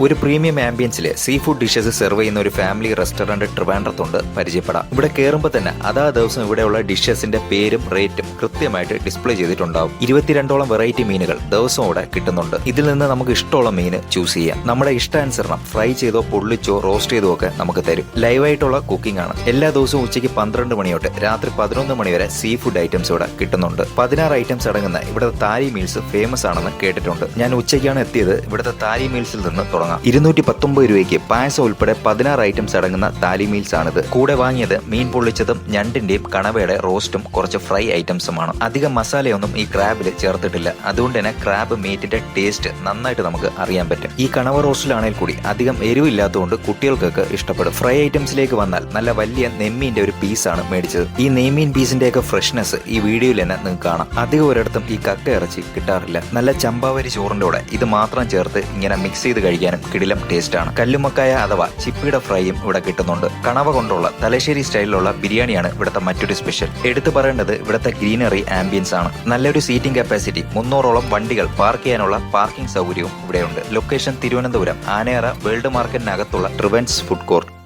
ഒരു പ്രീമിയം ആംബിയൻസിലെ sea food dishes serve ചെയ്യുന്ന ഒരു ഫാമിലി റെസ്റ്റോറന്റ് ട്രിവാൻഡ്രത്തുണ്ട്. പരിചയപ്പെടാം. ഇവിടെ കയറുമ്പോൾ തന്നെ അതാ ദിവസം ഇവിടെയുള്ള ഡിഷസിന്റെ പേരും റേറ്റും കൃത്യമായിട്ട് ഡിസ്പ്ലേ ചെയ്തിട്ടുണ്ടാവും. ഇരുപത്തിരണ്ടോളം വെറൈറ്റി മീനുകൾ ദിവസവും ഇവിടെ കിട്ടുന്നുണ്ട്. ഇതിൽ നിന്ന് നമുക്ക് ഇഷ്ടമുള്ള മീന് ചൂസ് ചെയ്യാം. നമ്മുടെ ഇഷ്ടാനുസരണം ഫ്രൈ ചെയ്തോ പൊള്ളിച്ചോ റോസ്റ്റ് ചെയ്തോ ഒക്കെ നമുക്ക് തരും. ലൈവായിട്ടുള്ള കുക്കിംഗ് ആണ്. എല്ലാ ദിവസവും ഉച്ചയ്ക്ക് പന്ത്രണ്ട് മണി തൊട്ട് രാത്രി പതിനൊന്ന് മണി വരെ സീ ഫുഡ് ഐറ്റംസ് ഇവിടെ കിട്ടുന്നുണ്ട്. പതിനാറ് ഐറ്റംസ് അടങ്ങുന്ന ഇവിടുത്തെ താരി മീൽസ് ഫേമസ് ആണെന്ന് കേട്ടിട്ടുണ്ട്. ഞാൻ ഉച്ചയ്ക്കാണ് എത്തിയത്. ഇവിടുത്തെ താരി മീൽസിൽ നിന്ന് തുടങ്ങാം. ഇരുന്നൂറ്റി പത്തൊമ്പത് രൂപയ്ക്ക് പായസം ഉൾപ്പെടെ പതിനാറ് ഐറ്റംസ് അടങ്ങുന്ന താലി മീൽസ് ആണിത് കൂടെ വാങ്ങിയത് മീൻ പൊള്ളിച്ചതും ഞണ്ടിന്റെയും കണവയുടെ റോസ്റ്റും കുറച്ച് ഫ്രൈ ഐറ്റംസുമാണ്. അധികം മസാലയൊന്നും ഈ ക്രാബിൽ ചേർത്തിട്ടില്ല. അതുകൊണ്ട് തന്നെ ക്രാബ് മീറ്റിന്റെ ടേസ്റ്റ് നന്നായിട്ട് നമുക്ക് അറിയാൻ പറ്റും. ഈ കണവ റോസ്റ്റിലാണെങ്കിൽ കൂടി അധികം എരിവില്ലാത്തതുകൊണ്ട് കുട്ടികൾക്കൊക്കെ ഇഷ്ടപ്പെടും. ഫ്രൈ ഐറ്റംസിലേക്ക് വന്നാൽ നല്ല വലിയ നെമ്മീന്റെ ഒരു പീസാണ് മേടിച്ചത്. ഈ നെയ്മീൻ പീസിന്റെയൊക്കെ ഫ്രഷ്നെസ് ഈ വീഡിയോയിൽ തന്നെ നിങ്ങൾക്ക് കാണാം. അധികം ഒരിടത്തും ഈ കക്ക ഇറച്ചി കിട്ടാറില്ല. നല്ല ചമ്പാവരി ചോറിന്റെ കൂടെ ഇത് മാത്രം ചേർത്ത് ഇങ്ങനെ മിക്സ് ചെയ്ത് കഴിക്കാനും കിടിലം ടേസ്റ്റ് ആണ്. കല്ലുമക്കായ അഥവാ ചിപ്പിയുടെ ഫ്രൈയും ഇവിടെ കിട്ടുന്നുണ്ട്. കണവ കൊണ്ടുള്ള തലശ്ശേരി സ്റ്റൈലിലുള്ള ബിരിയാണിയാണ് ഇവിടുത്തെ മറ്റൊരു സ്പെഷ്യൽ എടുത്തു പറയേണ്ടത് ഇവിടുത്തെ ഗ്രീനറി ആംബിയൻസ് ആണ്. നല്ലൊരു സീറ്റിംഗ് കപ്പാസിറ്റി മുന്നൂറോളം വണ്ടികൾ പാർക്ക് ചെയ്യാനുള്ള പാർക്കിംഗ് സൗകര്യവും ഇവിടെയുണ്ട്. ലൊക്കേഷൻ തിരുവനന്തപുരം ആനയറ വേൾഡ് മാർക്കറ്റിനകത്തുള്ള ട്രിവൻസ് ഫുഡ് കോർട്ട്